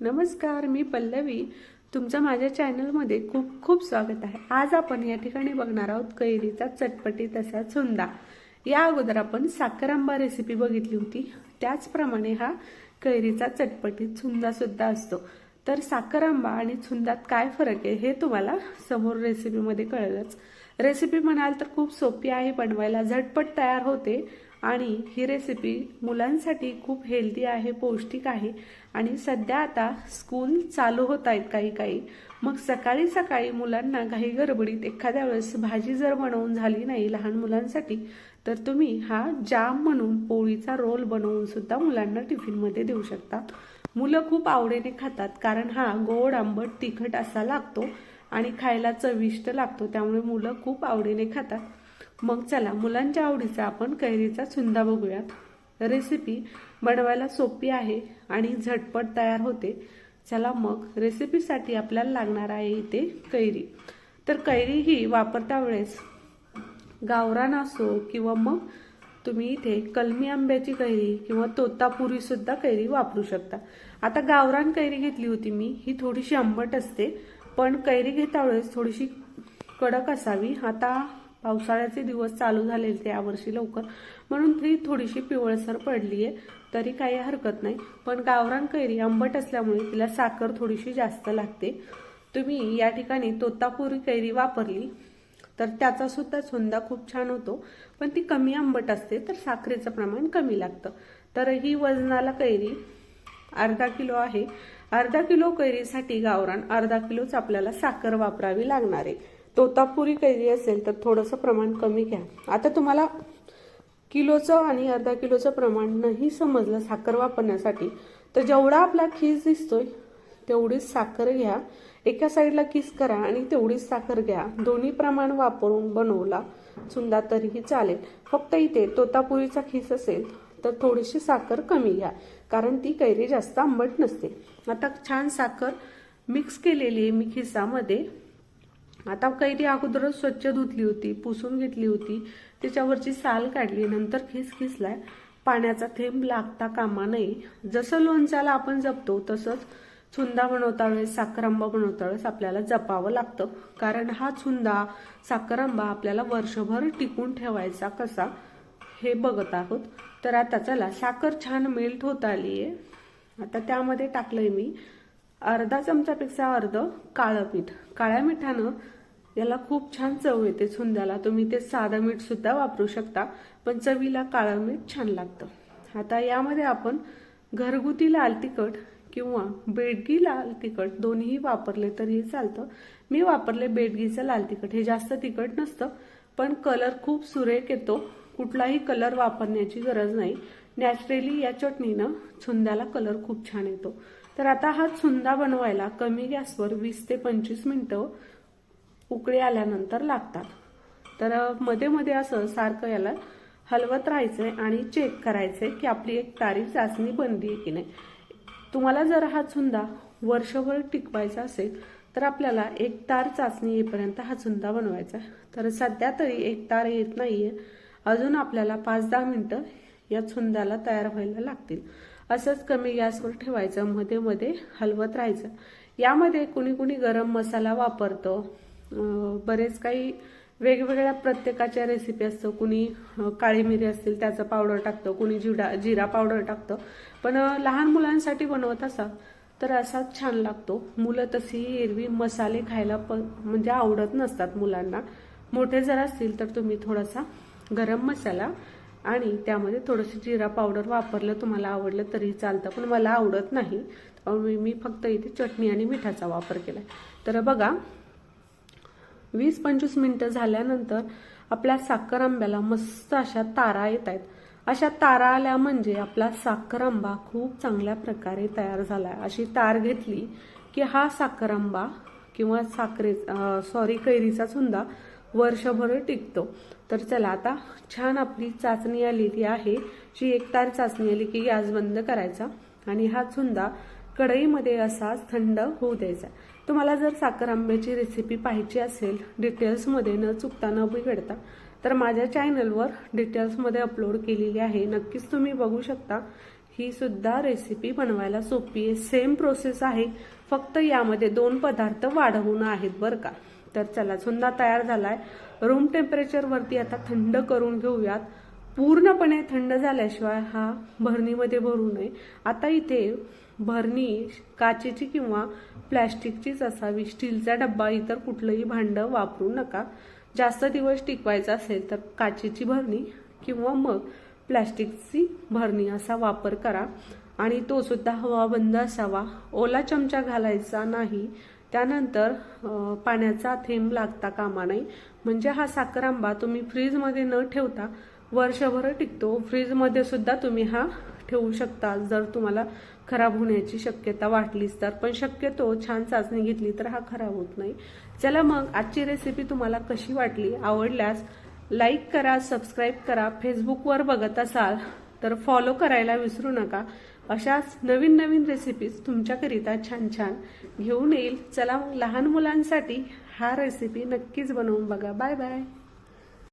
नमस्कार मी पल्लवी. तुमचं माझ्या चॅनलमध्ये खूप खूप स्वागत आहे. आज आपण या ठिकाणी बघणार आहोत कैरीचा चटपटी तसा चुंदा या अगोदर आपण साखरांबा रेसिपी बघितली होती. त्याचप्रमाणे हा कैरीचा चटपटीत चुंदा सुद्धा असतो. तर साखरांबा आणि चुंदात काय फरक आहे हे तुम्हाला समोर रेसिपीमध्ये कळलंच. रेसिपी म्हणाल तर खूप सोपी आहे बनवायला झटपट तयार होते. आणि ही रेसिपी मुलांसाठी खूप हेल्दी आहे पौष्टिक आहे. आणि सध्या आता स्कूल चालू होत आहेत काही काही. मग सकाळी सकाळी मुलांना काही गडबडीत एखाद्या वेळेस भाजी जर बनवून झाली नाही लहान मुलांसाठी तर तुम्ही हा जाम म्हणून पोळीचा रोल बनवून सुद्धा मुलांना टिफिनमध्ये देऊ शकता. मुलं खूप आवडीने खातात कारण हा गोड आंबट तिखट असा लागतो आणि खायला चविष्ट लागतो त्यामुळे मुलं खूप आवडीने खातात. मग चला मुलांच्या आवडीचा आपण कैरीचा सुंदा बघूयात. रेसिपी बनवायला सोपी आहे आणि झटपट तयार होते. चला मग रेसिपीसाठी आपल्याला लागणार आहे इथे कैरी. तर कैरी ही वापरता वेळेस गावरान असो किंवा मग तुम्ही इथे कलमी आंब्याची कैरी किंवा तोतापुरी सुद्धा कैरी वापरू शकता. आता गावरान कैरी घेतली होती मी ही थोडीशी आंबट असते पण कैरी घेता वेळेस थोडीशी कडक असावी. आता पावसाळ्याचे दिवस चालू झालेले ते यावर्षी लवकर. म्हणून ती थोडीशी पिवळसर पडली आहे तरी काही हरकत नाही. पण गावरान कैरी आंबट असल्यामुळे तिला साखर थोडीशी जास्त लागते. तुम्ही या ठिकाणी तोतापुरी कैरी वापरली तर त्याचा सुद्धा सुंदा खूप छान होतो. पण ती कमी आंबट असते तर साखरेचं प्रमाण कमी लागतं. तर ही वजनाला कैरी अर्धा किलो आहे. अर्धा किलो कैरीसाठी गावरान अर्धा किलोच आपल्याला साखर वापरावी लागणार आहे. तोतापुरी कैरी असेल तर थोडंसं प्रमाण कमी घ्या. आता तुम्हाला किलोचं आणि अर्धा किलोचं प्रमाण नाही समजलं साखर वापरण्यासाठी तर जेवढा आपला खीस दिसतोय तेवढीच साखर घ्या. एका साईडला किस करा आणि तेवढीच साखर घ्या. दोन्ही प्रमाण वापरून बनवला चुंदा तरीही चालेल. फक्त इथे तोतापुरीचा खीस असेल तर थोडीशी साखर कमी घ्या कारण ती कैरी जास्त आंबट नसते. आता छान साखर मिक्स केलेली आहे मी खिसामध्ये. आता कैरी अगोदरच स्वच्छ धुतली होती पुसून घेतली होती. त्याच्यावरची साल काढली नंतर खिस खिसलाय. पाण्याचा थेंब लागता कामा नये. जसं लोणच्याला आपण जपतो तसंच चुंदा बनवता वेळेस साखरांबा बनवता वेळेस आपल्याला जपावं लागतं. कारण हा चुंदा साखरांबा आपल्याला वर्षभर टिकून ठेवायचा कसा हे बघत आहोत. तर आता चला साखर छान मेल्ट होत आली आहे आता त्यामध्ये टाकलंय मी. अर्धा चमचापेक्षा अर्ध काळं पीठ. काळ्या मिठानं याला खूप छान चव येते चुंद्याला तुम्ही ते साधं मीठ सुद्धा वापरू शकता पण चवीला काळं मीठ छान लागतं. आता यामध्ये आपण घरगुती लाल तिखट किंवा बेडगी लाल तिखट दोन्ही वापरले तरीही चालतं. मी वापरले बेडगीचं लाल तिखट. हे जास्त तिखट नसतं पण कलर खूप सुरेख येतो. कुठलाही कलर वापरण्याची गरज नाही. नॅचरली या चटणीनं छुंद्याला कलर खूप छान येतो. तर आता हा छुंदा बनवायला कमी गॅसवर वीस ते पंचवीस मिनटं उकळी आल्यानंतर लागतात. तर मध्ये मध्ये असं सारखं याला हलवत राहायचंय आणि चेक करायचंय की आपली एक तारीख चाचणी बनली की नाही. तुम्हाला जर हा चुंदा वर्षभर टिकवायचा असेल तर आपल्याला एक तार चाचणी येईपर्यंत हा चुंदा बनवायचा. तर सध्या तरी एक तार येत नाहीये. अजून आपल्याला पाच दहा मिनटं या छुंदाला तयार व्हायला लागतील. असंच कमी गॅसवर ठेवायचं मध्ये मध्ये हलवत राहायचं. यामध्ये कुणी कुणी गरम मसाला वापरतं. बरेच काही वेगवेगळ्या प्रत्येकाच्या रेसिपी असतं. कुणी काळी मिरी असतील त्याचं पावडर टाकतं. कुणी जिडा जिरा पावडर टाकतं. पण लहान मुलांसाठी बनवत असा तर असाच छान लागतो. मुलं तशी एरवी मसाले खायला पण म्हणजे आवडत नसतात मुलांना. मोठे जर असतील तर तुम्ही थोडासा गरम मसाला आणि त्यामध्ये थोडंसं जिरा पावडर वापरलं तुम्हाला आवडलं तरी चालतं. पण मला आवडत नाही. मी फक्त इथे चटणी आणि मिठाचा वापर केला तर बघा वीस पंचवीस मिनटं झाल्यानंतर आपल्या साखर आंब्याला मस्त अशा तारा येत आहेत अशा तारा आल्या म्हणजे आपला साखर आंबा खूप चांगल्या प्रकारे तयार झाला अशी तार घेतली की हा साखर आंबा किंवा साखरे सॉरी कैरीचा चुंदा वर्षभर टिकतो. तर चला आता छान आपली चाचणी आलेली आहे जी एक तार चाचणी आली की गॅस बंद करायचा आणि हा चुंदा कढईमध्ये असाच थंड होऊ द्यायचा. तुम्हाला जर साखर आंब्याची रेसिपी पाहायची असेल डिटेल्समध्ये न चुकता न बिघडता तर माझ्या चॅनलवर डिटेल्समध्ये अपलोड केलेली आहे. नक्कीच तुम्ही बघू शकता. ही सुद्धा रेसिपी बनवायला सोपी आहे. सेम प्रोसेस आहे. फक्त यामध्ये दोन पदार्थ वाढवून आहेत बरं का. तर चला झुंदा तयार झालाय. रूम टेम्परेचरवरती आता थंड करून घेऊयात. पूर्णपणे थंड झाल्याशिवाय हा भरणीमध्ये भरू नये. आता इथे भरणी काचेची किंवा प्लॅस्टिकचीच असावी. स्टीलचा डब्बा इतर कुठलंही भांडं वापरू नका. जास्त दिवस टिकवायचं असेल तर काचेची भरणी किंवा मग प्लॅस्टिकची भरणी असा वापर करा. आणि तो सुद्धा हवाबंद असावा. ओला चमचा घालायचा नाही. त्यानंतर पाण्याचा थेंब लागता कामा नाही म्हणजे हा साखर आंबा तुम्ही फ्रीजमध्ये न ठेवता वर्षभर टिकतो. फ्रीजमध्ये सुद्धा तुम्ही हा ठेवू शकता जर तुम्हाला खराब होण्याची शक्यता वाटलीच तर. पण शक्यतो छान चाचणी घेतली तर हा खराब होत नाही. चला मग आजची रेसिपी तुम्हाला कशी वाटली आवडल्यास लाईक करा सबस्क्राईब करा. फेसबुकवर बघत असाल तर फॉलो करायला विसरू नका. अशाच नवीन नवीन रेसिपीज तुमच्याकरिता छान छान घेऊन येईल. चला मग लहान मुलांसाठी हा रेसिपी नक्कीच बनवून बघा. Bye bye